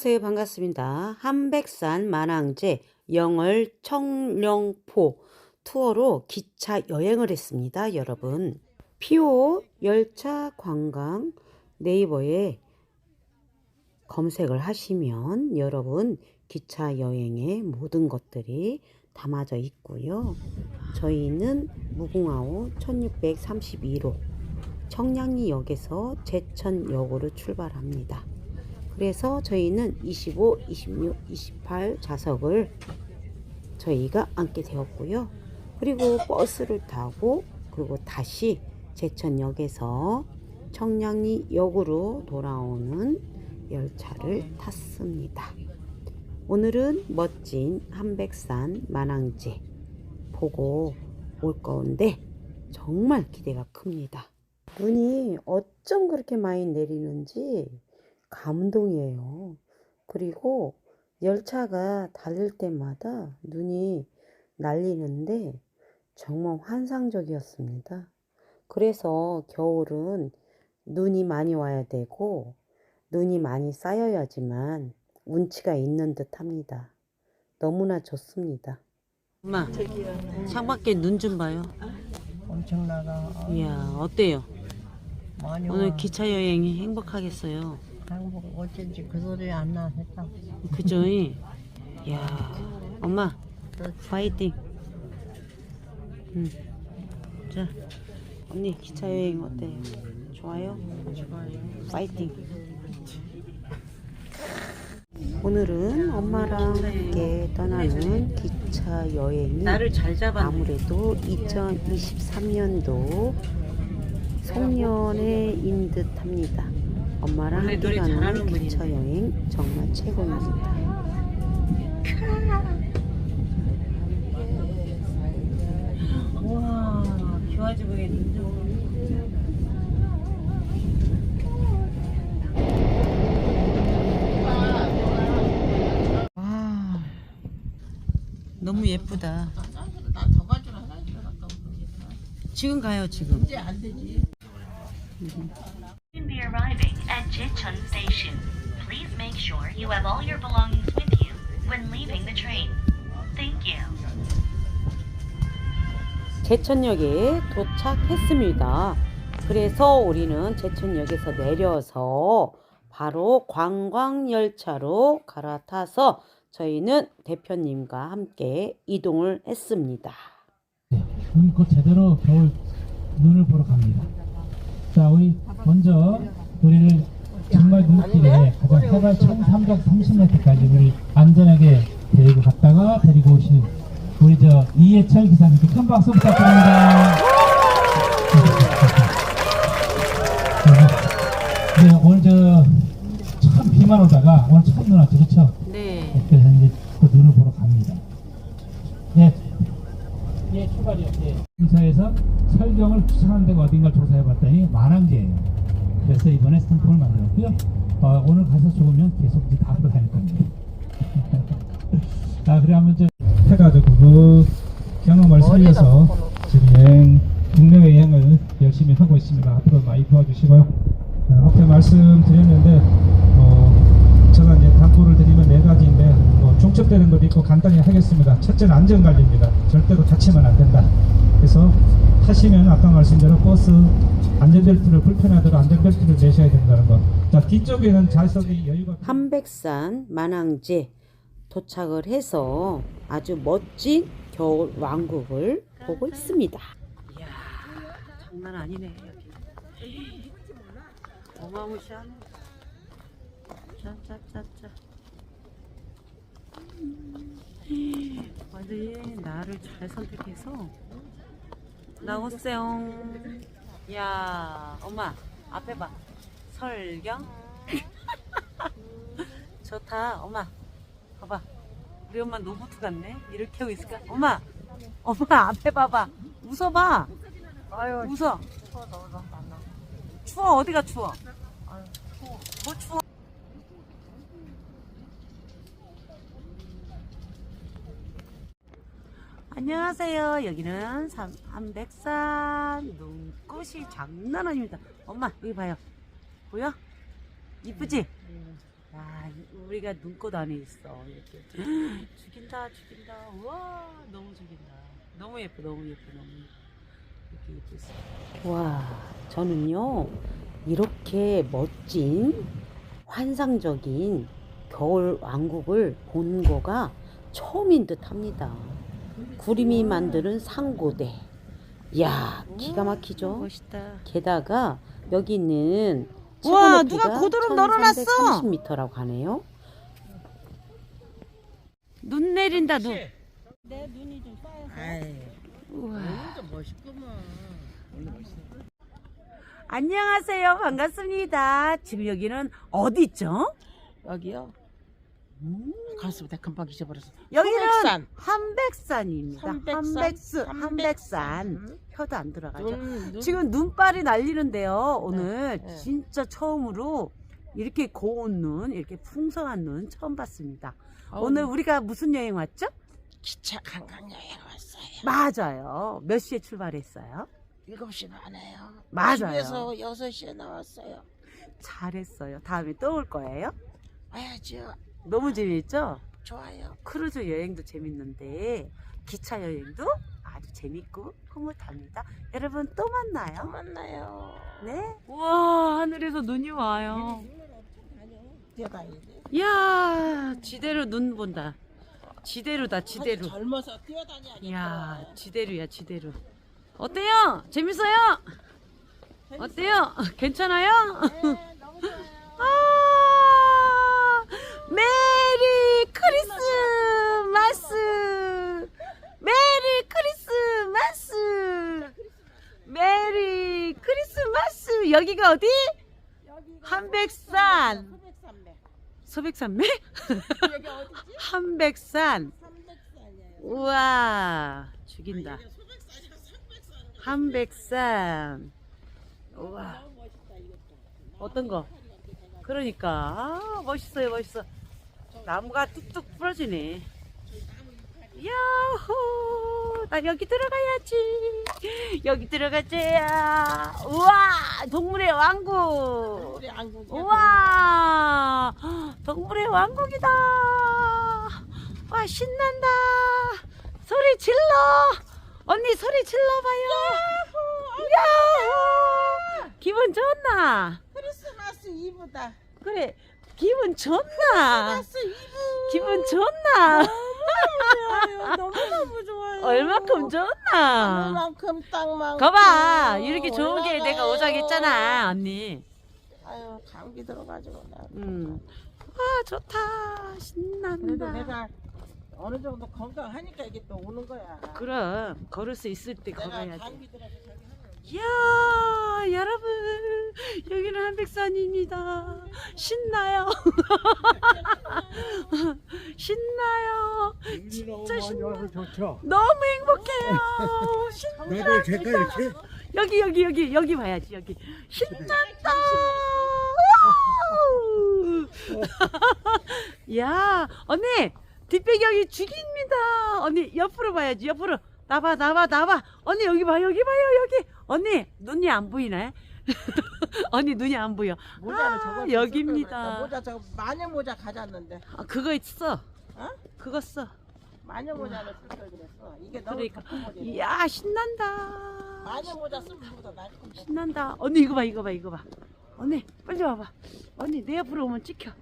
안녕하세요. 반갑습니다. 한백산 만항제 영월 청령포 투어로 기차 여행을 했습니다. 여러분. 피오 열차 관광 네이버에 검색을 하시면 여러분 기차 여행의 모든 것들이 담아져 있고요. 저희는 무궁화호 1632로 청량리역에서 제천역으로 출발합니다. 그래서 저희는 25, 26, 28 좌석을 저희가 앉게 되었고요. 그리고 버스를 타고 그리고 다시 제천역에서 청량리 역으로 돌아오는 열차를 탔습니다. 오늘은 멋진 한백산 만항제 보고 올 건데 정말 기대가 큽니다. 눈이 어쩜 그렇게 많이 내리는지 감동이에요. 그리고 열차가 달릴 때마다 눈이 날리는데 정말 환상적이었습니다. 그래서 겨울은 눈이 많이 와야 되고 눈이 많이 쌓여야지만 운치가 있는 듯 합니다. 너무나 좋습니다. 엄마, 창밖에 눈 좀 봐요. 엄청나가. 아, 이야, 어때요? 많이 오늘 와. 기차 여행이 행복하겠어요. 행복 어쩐지 그 소리 안나 했다. 그죠? 야, 엄마, 파이팅. 음. 자, 언니 기차 여행 어때요? 좋아요? 좋아요. 파이팅. 오늘은 엄마랑 함께 떠나는 기차 여행이 나를 잘 잡았네. 아무래도 2023년도 송년회인 듯합니다. 엄마랑 함께 가는. 기차 여행 정말 최고입니다. 우와, 좋아지고 있는데. 와, 너무 예쁘다. 지금 가요, 지금. soon be arriving at Jichun Station. Please make sure you have all your belongings with you when leaving the train. Thank you. 제천역에 도착했습니다. 그래서 우리는 제천역에서 내려서 바로 관광열차로 갈아타서 저희는 대표님과 함께 이동을 했습니다. 우리 곧 제대로 겨울 눈을 보러 갑니다. 자, 우리 먼저 우리를 정말 눈길에 가장 해발 1330m까지 우리 안전하게 데리고 갔다가 데리고 오신 우리 저 이해철 기사님께 큰 박수 부탁드립니다. 네, 오늘 저 참 비만 오다가 오늘 처음 눈 왔죠, 그렇죠? 네. 그래서 이제 그 눈을 보러 갑니다. 예. 예, 출발이요. 예. 행사에서 설경을 추천하는 데가 어딘가 조사해 봤더니 만항제예요. 그래서 이번에 상품을 만들었고요. 어, 오늘 가서 좋으면 계속 이제 다 하러 다닐 겁니다. 아, 그래 하면 저 해가지고 그 경험을 살려서 지금 여행, 국내 여행을 열심히 하고 있습니다. 앞으로 많이 도와주시고요. 어, 앞에 말씀드렸는데 어, 제가 이제 당부를 드리면 네 가지인데 뭐 중첩되는 것도 있고 간단히 하겠습니다. 첫째는 안전관리입니다. 절대로 다치면 안 된다. 그래서 타시면 아까 말씀대로 버스 안전벨트를 불편하더라도 안전벨트를 매셔야 된다는 거. 자 뒤쪽에는 좌석이 여유가 한백산 만항제 도착을 해서 아주 멋진 겨울 왕국을 보고 있습니다. 이야, 장난 아니네 여기. 어마무시하네. 짜짜짜짜. 완전히 나를 잘 선택해서 나오세요. 야, 엄마 앞에 봐. 설경. 좋다, 엄마. 봐봐. 우리 엄마 로봇 같네. 이렇게 하고 있을까? 엄마, 엄마 앞에 봐봐. 웃어봐. 아유, 웃어. 추워, 나. 추워 어디가 추워? 아유, 추워. 뭐 추워? 안녕하세요. 여기는 삼, 한백산 눈꽃이 장난 아닙니다. 엄마 여기 봐요. 보여? 이쁘지? 와, 우리가 눈꽃 안에 있어. 이렇게. 죽인다, 죽인다. 와, 너무 죽인다. 너무 예뻐, 너무 예뻐, 너무 예뻐. 이렇게 예뻐 있어. 와, 저는요, 이렇게 멋진, 환상적인 겨울 왕국을 본 거가 처음인 듯 합니다. 구름이 만드는 상고대. 이야, 기가 막히죠? 멋있다. 게다가 여기는 우와, 누가 고드름 널어놨어? 1330m라고 하네요. 눈 내린다 눈. 내 눈이 좀 쌓여서. 우와. 오늘도 멋있구만. 안녕하세요. 반갑습니다. 지금 여기는 어디 있죠? 여기요? 가슴에 금방 잊어버렸어. 여기는 한백산. 한백산입니다. 한백산? 한백수, 한백산. 한백산. 혀도 안 들어가죠. 눈, 눈. 지금 눈발이 날리는데요. 오늘 네. 진짜 처음으로 이렇게 고운 눈, 이렇게 풍성한 눈 처음 봤습니다. 어우, 오늘 우리가 무슨 여행 왔죠? 기차 관광 여행 왔어요. 맞아요. 몇 시에 출발했어요? 7시 반에요. 맞아요. 집에서 6시에 나왔어요. 잘했어요. 다음에 또 올 거예요? 와야죠. 너무 재밌죠? 좋아요. 크루즈 여행도 재밌는데 기차 여행도 아주 재밌고 흐뭇합니다. 여러분 또또 만나요. 만나요. 네. 우와 하늘에서 눈이 와요. 뛰어다니지. 이야 지대로 눈 본다. 지대로다 지대로. 젊어서 뛰어다녀. 이야 지대로야 지대로. 어때요? 재밌어요? 어때요? 괜찮아요? 아, 메리 크리스마스! 메리 크리스마스! 메리 크리스마스! 여기가 어디? 한백산! 소백산매? 한백산! 우와, 죽인다. 한백산. 우와. 어떤 거? 그러니까 아, 멋있어요, 멋있어. 나무가 뚝뚝 부러지네. 야호! 나 여기 들어가야지. 여기 들어가자야. 우와! 동물의 왕국. 우와! 동물의 왕국이다. 와 신난다. 소리 질러. 언니 소리 질러봐요. 야호! 기분 좋나? 크리스마스 이브다. 그래 기분 좋나? 기분 좋나? 좋아요. 너무너무 좋아요. 얼마큼 좋나? 얼만큼 땅만큼. 거봐 이렇게 좋은 게 내가 올라가요. 오자겠잖아 언니. 아유 감기 들어가지고 나. 음. 와 좋다 그래도 신난다. 내가 어느 정도 건강하니까 이게 또 오는 거야. 그럼 걸을 수 있을 때 내가 걸어야지. 감기 들어서 저기 하는 이야 여러분 여기는 한백산입니다 신나요? 신나요? 진짜 신나 좋죠. 너무 행복해요. 신나 나도 제가 이렇게 여기 여기 여기 여기 봐야지 여기. 신난다. 와우. 야 언니 뒷배경이 죽입니다. 언니 옆으로 봐야지 옆으로. 나봐 나봐 나봐. 언니 여기 봐 여기 봐요 여기. 언니 눈이 안 보이네 언니 눈이 안 보여 모자를 아, 저거 여기입니다. 모자 저거 마녀 모자 가졌는데 아, 그거 있어 어? 그거 써 마녀 모자를 쓸 걸 그랬어. 이게 너무 그러니까 덮어버리네. 이야 신난다 마녀 모자 쓰면 보다 나을 건데. 신난다. 언니 이거 봐, 이거 봐, 이거 봐. 언니 빨리 와봐. 언니 내 옆으로 오면 찍혀.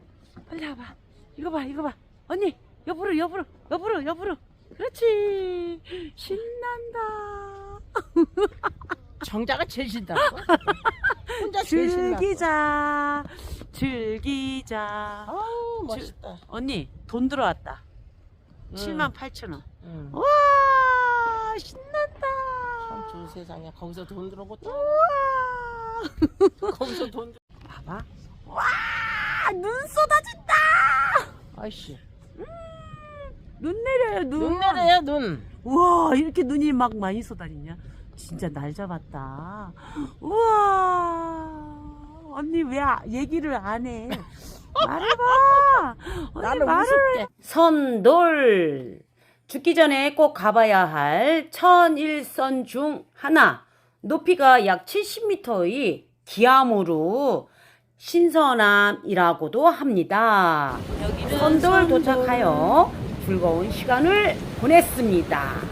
빨리 와봐. 이거 봐, 이거 봐. 언니 옆으로, 옆으로, 옆으로, 옆으로. 그렇지. 신난다. 정자가 제일 신다 고? 혼자 제일 신나. 즐기자, 즐기자. 아우 멋있다. 언니 돈 들어왔다. 응. 7만 8천 원. 응. 와 신난다. 참 좋은 세상이야. 거기서 돈 들어보다. 우와. 거기서 돈 들. 봐봐. 와, 눈 쏟아진다. 아이씨. 눈 내려요, 눈. 눈 내려요 눈. 우와, 이렇게 눈이 막 많이 쏟아지냐? 진짜 날 잡았다. 우와. 언니 왜 아- 얘기를 안 해? 말해봐. 언니 말을. 해. 선돌. 죽기 전에 꼭 가봐야 할 천일선 중 하나. 높이가 약 70m의 기암으로 신선함이라고도 합니다. 선돌 도착하여 즐거운 시간을 보냈습니다.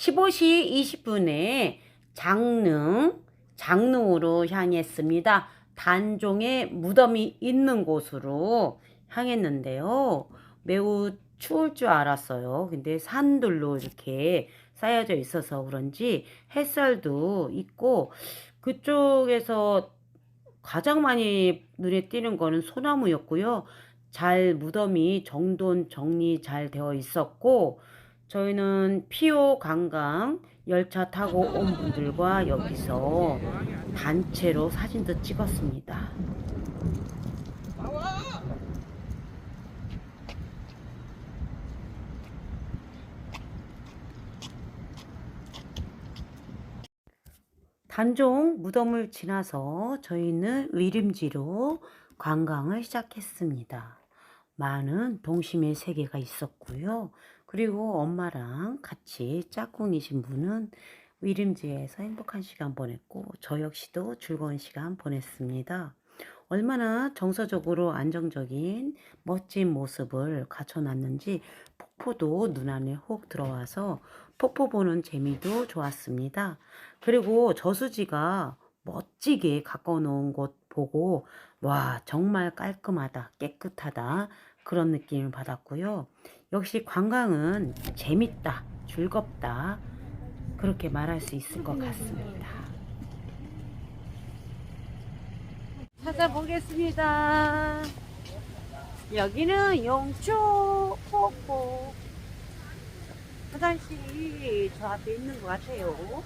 15시 20분에 장릉, 장릉으로 향했습니다. 단종의 무덤이 있는 곳으로 향했는데요. 매우 추울 줄 알았어요. 근데 산들로 이렇게 쌓여져 있어서 그런지 햇살도 있고 그쪽에서 가장 많이 눈에 띄는 거는 소나무였고요. 잘 무덤이 정돈 정리 잘 되어 있었고 저희는 피오 관광 열차 타고 온 분들과 여기서 단체로 사진도 찍었습니다. 단종 무덤을 지나서 저희는 위림지로 관광을 시작했습니다. 많은 동심의 세계가 있었고요. 그리고 엄마랑 같이 짝꿍이신 분은 위림지에서 행복한 시간 보냈고 저 역시도 즐거운 시간 보냈습니다. 얼마나 정서적으로 안정적인 멋진 모습을 갖춰놨는지 폭포도 눈안에 혹 들어와서 폭포 보는 재미도 좋았습니다. 그리고 저수지가 멋지게 가꿔 놓은 곳 보고 와 정말 깔끔하다 깨끗하다 그런 느낌을 받았고요. 역시 관광은 재밌다 즐겁다 그렇게 말할 수 있을 것 같습니다. 찾아보겠습니다. 여기는 용초 폭포 화장실이 저 앞에 있는 것 같아요.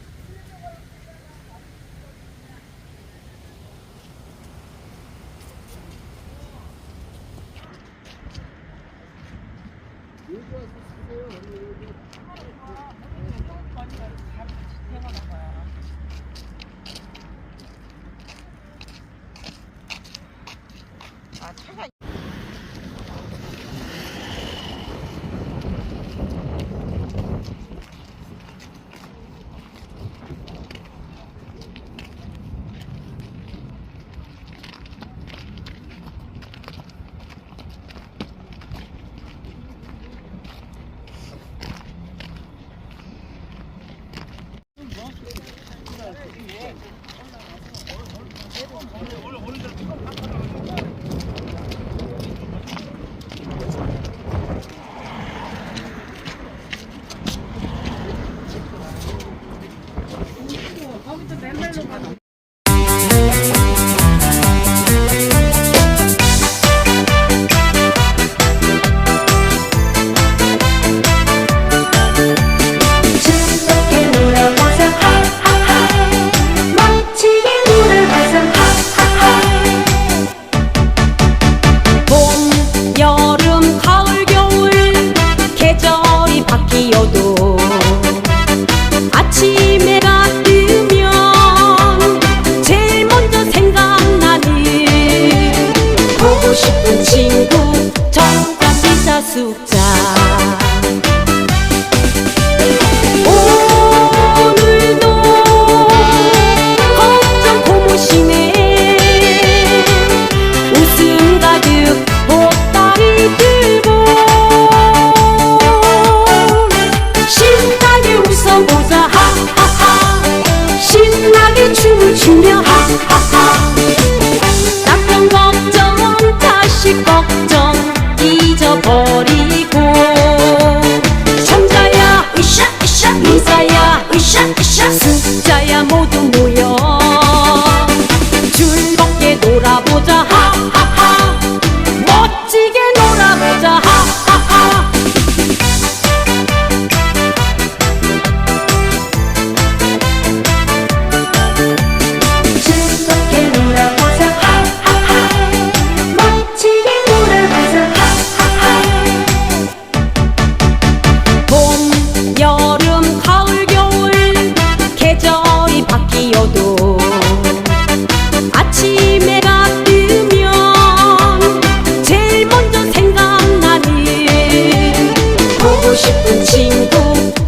친구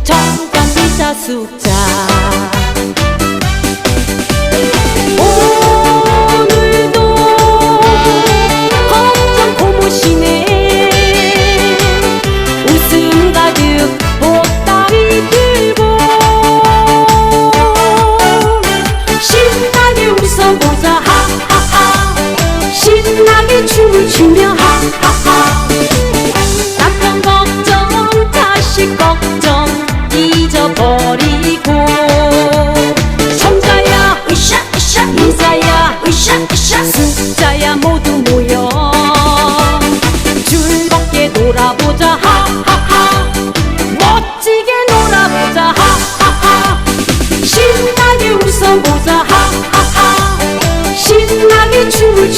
정답 비자 숫자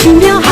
추며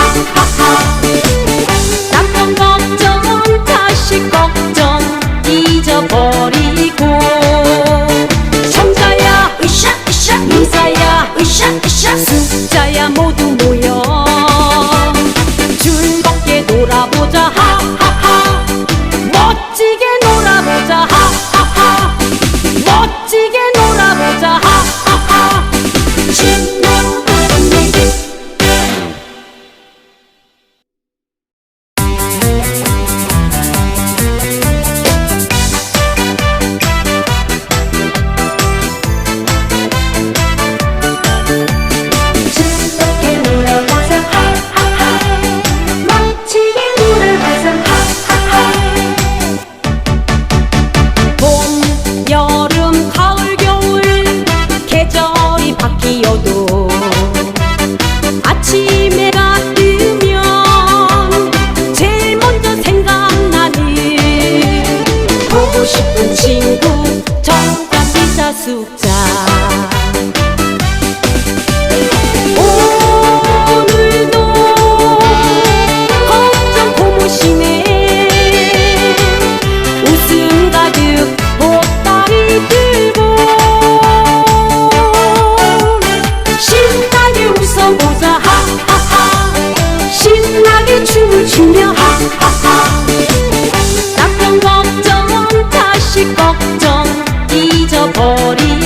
잊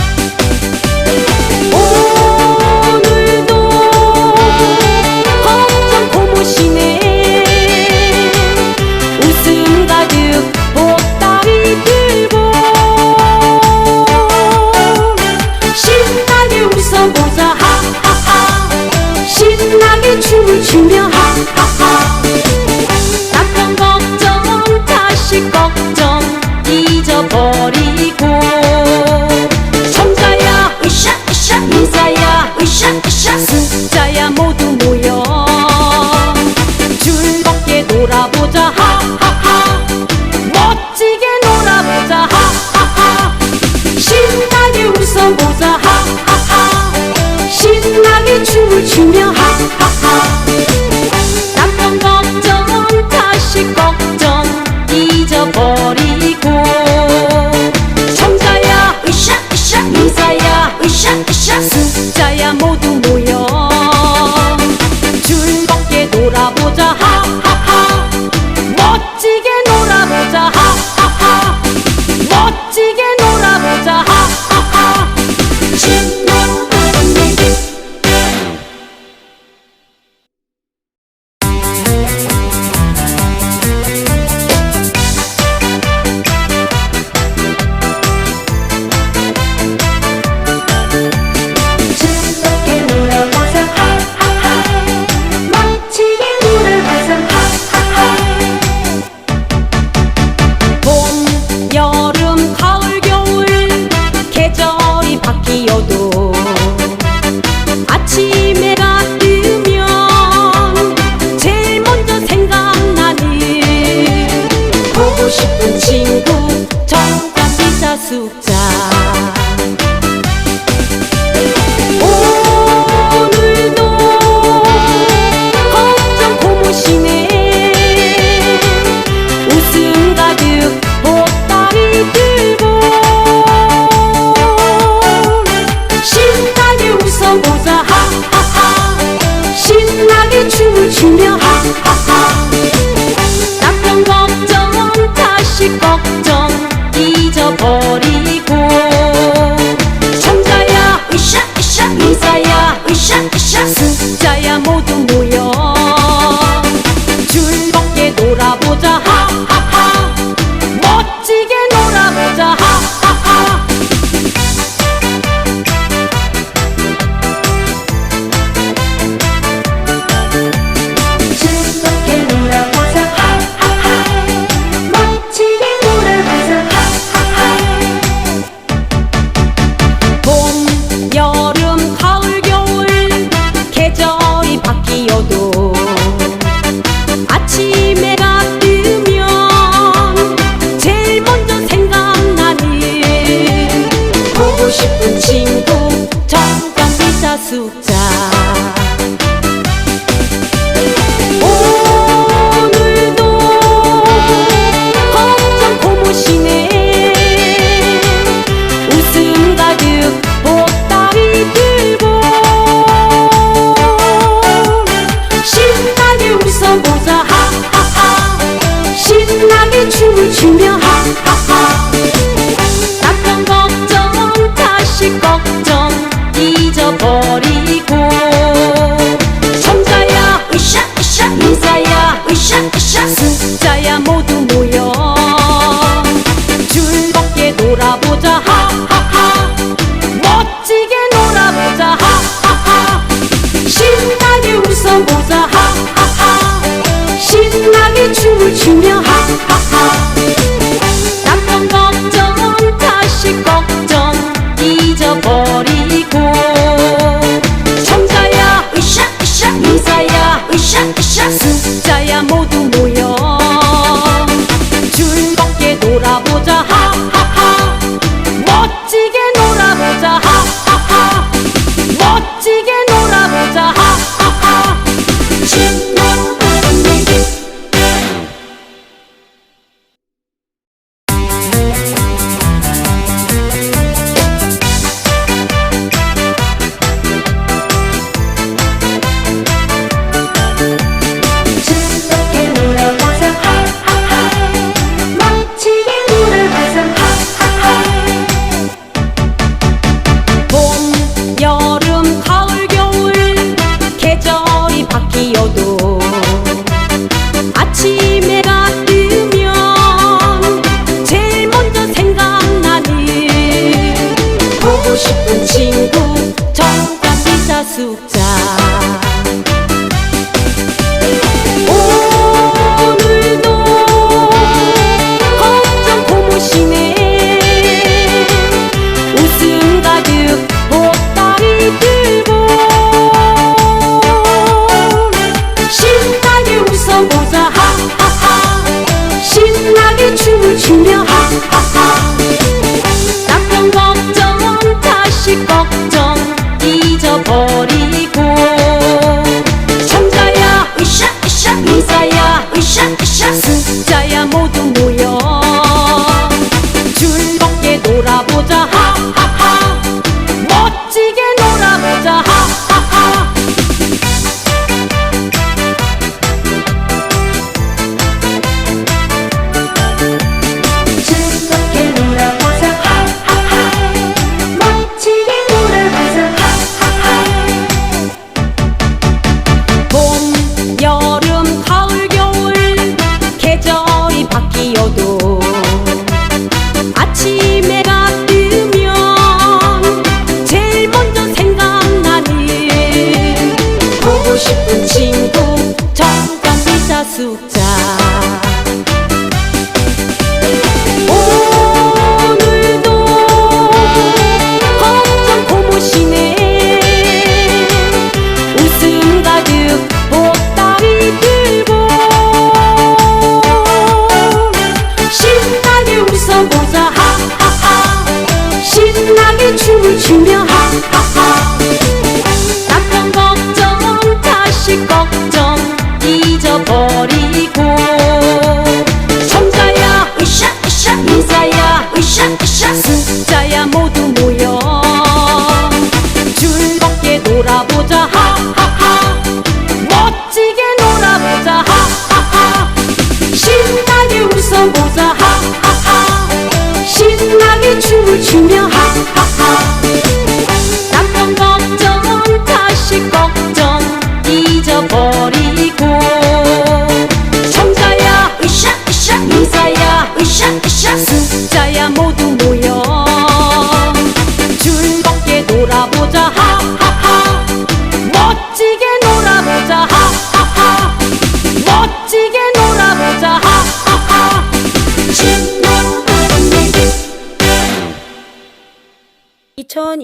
yaşasın Dayamodumu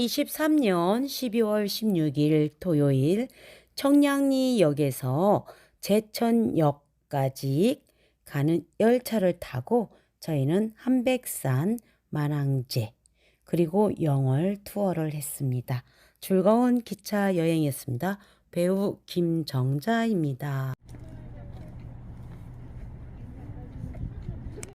2023년 12월 16일 토요일 청량리역에서 제천역까지 가는 열차를 타고 저희는 한백산 만항제 그리고 영월 투어를 했습니다. 즐거운 기차 여행이었습니다. 배우 김정자입니다.